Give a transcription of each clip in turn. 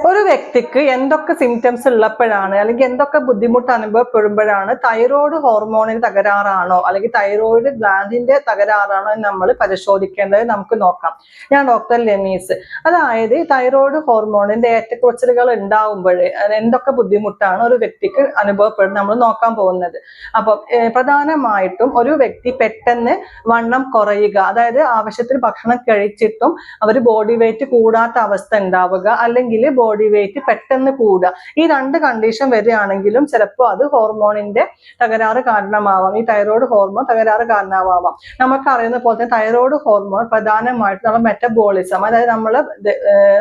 ഒരു വ്യക്തിക്ക് എന്തൊക്കെ സിംറ്റംസ് ഉള്ളപ്പോഴാണ് അല്ലെങ്കിൽ എന്തൊക്കെ ബുദ്ധിമുട്ട് അനുഭവപ്പെടുമ്പോഴാണ് തൈറോയ്ഡ് ഹോർമോണിന് തകരാറാണോ അല്ലെങ്കിൽ തൈറോയ്ഡ് ഗ്ലാൻഡിന്റെ തകരാറാണോ എന്ന് നമ്മൾ പരിശോധിക്കേണ്ടത് നമുക്ക് നോക്കാം. ഞാൻ ഡോക്ടർ ലെമീസ് അതായത് തൈറോയ്ഡ് ഹോർമോണിന്റെ ഏറ്റക്കുറച്ചിലുകൾ ഉണ്ടാവുമ്പോൾ എന്തൊക്കെ ബുദ്ധിമുട്ടാണ് ഒരു വ്യക്തിക്ക് അനുഭവപ്പെടുന്നത് നമ്മൾ നോക്കാൻ പോകുന്നത്. അപ്പം പ്രധാനമായിട്ടും ഒരു വ്യക്തി പെട്ടെന്ന് വണ്ണം കുറയുക അതായത് ആവശ്യത്തിന് ഭക്ഷണം കഴിച്ചിട്ടും അവർ ബോഡി വെയിറ്റ് കൂടാത്ത അവസ്ഥ ഉണ്ടാവുക അല്ലെങ്കിൽ ബോഡി വെയിറ്റ് പെട്ടെന്ന് കൂടുക. ഈ രണ്ട് കണ്ടീഷൻ വരികയാണെങ്കിലും ചിലപ്പോൾ അത് ഹോർമോണിന്റെ തകരാറ് കാരണമാവാം. ഈ തൈറോയ്ഡ് ഹോർമോൺ തകരാറ് കാരണമാവാം. നമുക്കറിയുന്ന പോലെ തന്നെ തൈറോയ്ഡ് ഹോർമോൺ പ്രധാനമായിട്ട് നമ്മുടെ മെറ്റബോളിസം അതായത് നമ്മൾ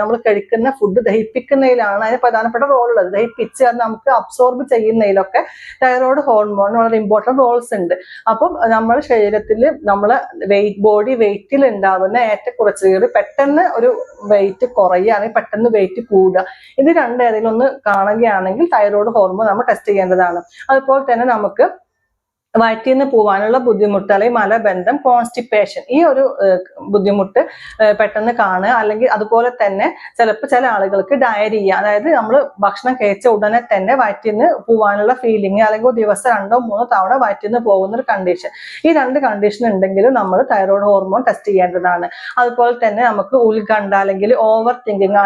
നമ്മൾ കഴിക്കുന്ന ഫുഡ് ദഹിപ്പിക്കുന്നതിലാണ് അതിന് പ്രധാനപ്പെട്ട റോൾ ഉള്ളത് ദഹിപ്പിച്ച് അത് നമുക്ക് അബ്സോർബ് ചെയ്യുന്നതിലൊക്കെ തൈറോയ്ഡ് ഹോർമോൺ വളരെ ഇമ്പോർട്ടന്റ് റോൾസ് ഉണ്ട്. അപ്പം നമ്മുടെ ശരീരത്തിൽ നമ്മളെ വെയിറ്റ് ബോഡി വെയിറ്റിൽ ഉണ്ടാകുന്ന ഏറ്റക്കുറച്ചിലുകൾ പെട്ടെന്ന് ഒരു വെയിറ്റ് കുറയുക അല്ലെങ്കിൽ പെട്ടെന്ന് വെയിറ്റ് കൂടുക. ഇത് രണ്ടേതെങ്കിലും ഒന്ന് കാണുകയാണെങ്കിൽ തൈറോയ്ഡ് ഹോർമോൺ നമ്മൾ ടെസ്റ്റ് ചെയ്യേണ്ടതാണ്. അതുപോലെ തന്നെ നമുക്ക് വയറ്റിൽ നിന്ന് പോവാനുള്ള ബുദ്ധിമുട്ട് അല്ലെങ്കിൽ മലബന്ധം കോൺസ്റ്റിപ്പേഷൻ ഈ ഒരു ബുദ്ധിമുട്ട് പെട്ടെന്ന് കാണുക അല്ലെങ്കിൽ അതുപോലെ തന്നെ ചിലപ്പോൾ ചില ആളുകൾക്ക് ഡയറിയ അതായത് നമ്മൾ ഭക്ഷണം കഴിച്ച ഉടനെ തന്നെ വയറ്റിൽ നിന്ന് പോവാനുള്ള ഫീലിംഗ് അല്ലെങ്കിൽ ദിവസം രണ്ടോ മൂന്നോ തവണ വയറ്റിൽ നിന്ന് പോകുന്ന ഒരു കണ്ടീഷൻ ഈ രണ്ട് കണ്ടീഷൻ ഉണ്ടെങ്കിലും നമ്മൾ തൈറോയ്ഡ് ഹോർമോൺ ടെസ്റ്റ് ചെയ്യേണ്ടതാണ്. അതുപോലെ തന്നെ നമുക്ക് ഉത്കണ്ഠ അല്ലെങ്കിൽ ഓവർ തിങ്കിങ്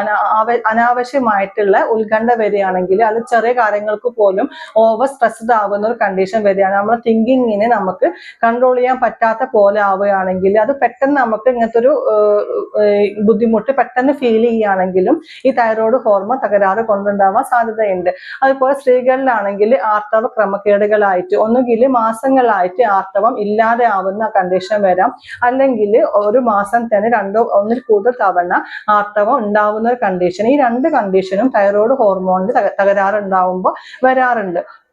അനാവശ്യമായിട്ടുള്ള ഉത്കണ്ഠ വരികയാണെങ്കിൽ അത് ചെറിയ കാര്യങ്ങൾക്ക് പോലും ഓവർ സ്ട്രെസ്ഡ് ആകുന്ന ഒരു കണ്ടീഷൻ വരികയാണ്. നമ്മൾ തിങ്കിങ്ങിനെ നമുക്ക് കൺട്രോൾ ചെയ്യാൻ പറ്റാത്ത പോലെ ആവുകയാണെങ്കിൽ അത് പെട്ടെന്ന് നമുക്ക് ഇങ്ങനത്തെ ഒരു ബുദ്ധിമുട്ട് പെട്ടെന്ന് ഫീൽ ചെയ്യുകയാണെങ്കിലും ഈ തൈറോയ്ഡ് ഹോർമോൺ തകരാറ് കൊണ്ടുണ്ടാവാൻ സാധ്യതയുണ്ട്. അതുപോലെ സ്ത്രീകളിലാണെങ്കിൽ ആർത്തവ ക്രമക്കേടുകളായിട്ട് ഒന്നുകിൽ മാസങ്ങളായിട്ട് ആർത്തവം ഇല്ലാതെ ആവുന്ന കണ്ടീഷൻ വരാം. അല്ലെങ്കിൽ ഒരു മാസം തന്നെ രണ്ടോ ഒന്നിൽ കൂടുതൽ തവണ ആർത്തവം ഉണ്ടാവുന്ന ഒരു കണ്ടീഷൻ ഈ രണ്ട് കണ്ടീഷനും തൈറോയ്ഡ് ഹോർമോണിന്റെ തക- തകരാറ് ഉണ്ടാവുമ്പോൾ വരാറുണ്ട്.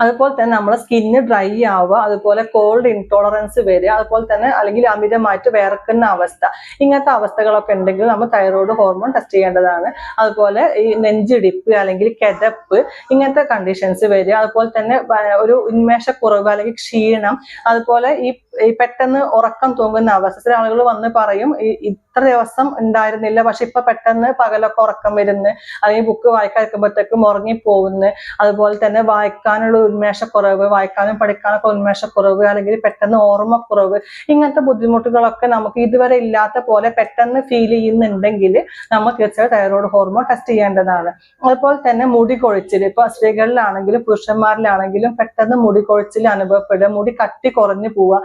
അതുപോലെ തന്നെ നമ്മളെ സ്കിന്ന് ഡ്രൈ ആവുക അതുപോലെ കോൾഡ് ഇൻടോളറൻസ് വരിക അതുപോലെ തന്നെ അല്ലെങ്കിൽ അമിതമായിട്ട് വിയർക്കുന്ന അവസ്ഥ. ഇങ്ങനത്തെ അവസ്ഥകളൊക്കെ ഉണ്ടെങ്കിൽ നമ്മൾ തൈറോയ്ഡ് ഹോർമോൺ ടെസ്റ്റ് ചെയ്യേണ്ടതാണ്. അതുപോലെ ഈ നെഞ്ചിടിപ്പ് അല്ലെങ്കിൽ കെതപ്പ് ഇങ്ങനത്തെ കണ്ടീഷൻസ് വരിക. അതുപോലെ തന്നെ ഒരു ഉന്മേഷക്കുറവ് അല്ലെങ്കിൽ ക്ഷീണം. അതുപോലെ ഈ ഈ പെട്ടെന്ന് ഉറക്കം തൂങ്ങുന്ന അവസ്ഥ. ആളുകൾ വന്ന് പറയും ഇത്ര ദിവസം ഉണ്ടായിരുന്നില്ല പക്ഷെ ഇപ്പൊ പെട്ടെന്ന് പകലൊക്കെ ഉറക്കം വരുന്നു അല്ലെങ്കിൽ ബുക്ക് വായിക്കാതിരിക്കുമ്പോഴത്തേക്കും ഉറങ്ങിപ്പോകുന്നു അതുപോലെ തന്നെ വായിക്കാനുള്ള ഉന്മേഷക്കുറവ് വായിക്കാനും പഠിക്കാനൊക്കെ ഉന്മേഷക്കുറവ് അല്ലെങ്കിൽ പെട്ടെന്ന് ഓർമ്മക്കുറവ് ഇങ്ങനത്തെ ബുദ്ധിമുട്ടുകളൊക്കെ നമുക്ക് ഇതുവരെ ഇല്ലാത്ത പോലെ പെട്ടെന്ന് ഫീൽ ചെയ്യുന്നുണ്ടെങ്കിൽ നമ്മൾ തീർച്ചയായും തൈറോയ്ഡ് ഹോർമോൺ ടെസ്റ്റ് ചെയ്യേണ്ടതാണ്. അതുപോലെ തന്നെ മുടി കൊഴിച്ചിൽ ഇപ്പൊ സ്ത്രീകളിലാണെങ്കിലും പുരുഷന്മാരിലാണെങ്കിലും പെട്ടെന്ന് മുടി കൊഴിച്ചിൽ അനുഭവപ്പെടുക മുടി കട്ടി കുറഞ്ഞു പോവുക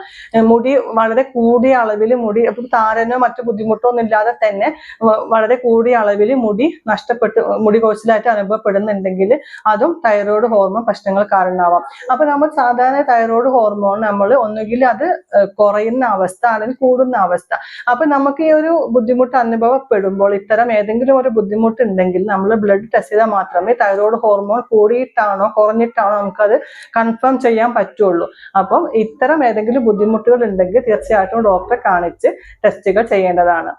മുടി വളരെ കൂടിയ അളവിൽ മുടി അപ്പൊ താരനോ മറ്റു ബുദ്ധിമുട്ടോ ഒന്നും ഇല്ലാതെ തന്നെ വളരെ കൂടിയ അളവിൽ മുടി നഷ്ടപ്പെട്ട് മുടി കൊഴിച്ചിലായിട്ട് അനുഭവപ്പെടുന്നുണ്ടെങ്കിൽ അതും തൈറോയ്ഡ് ഹോർമോൺ പ്രശ്നങ്ങൾ കാരണമാവാം. അപ്പൊ നമ്മൾ സാധാരണ തൈറോയ്ഡ് ഹോർമോൺ നമ്മൾ ഒന്നുകിൽ അത് കുറയുന്ന അവസ്ഥ അല്ലെങ്കിൽ കൂടുന്ന അവസ്ഥ. അപ്പൊ നമുക്ക് ഈ ഒരു ബുദ്ധിമുട്ട് അനുഭവപ്പെടുമ്പോൾ ഇത്തരം ഏതെങ്കിലും ഒരു ബുദ്ധിമുട്ട് ഉണ്ടെങ്കിൽ നമ്മൾ ബ്ലഡ് ടെസ്റ്റ് ചെയ്താൽ മാത്രമേ തൈറോയ്ഡ് ഹോർമോൺ കൂടിയിട്ടാണോ കുറഞ്ഞിട്ടാണോ നമുക്കത് കൺഫേം ചെയ്യാൻ പറ്റുള്ളൂ. അപ്പം ഇത്തരം ഏതെങ്കിലും ബുദ്ധിമുട്ടുകൾ ഉണ്ടെങ്കിൽ തീർച്ചയായിട്ടും ഡോക്ടറെ കാണിച്ച് ടെസ്റ്റുകൾ ചെയ്യേണ്ടതാണ്.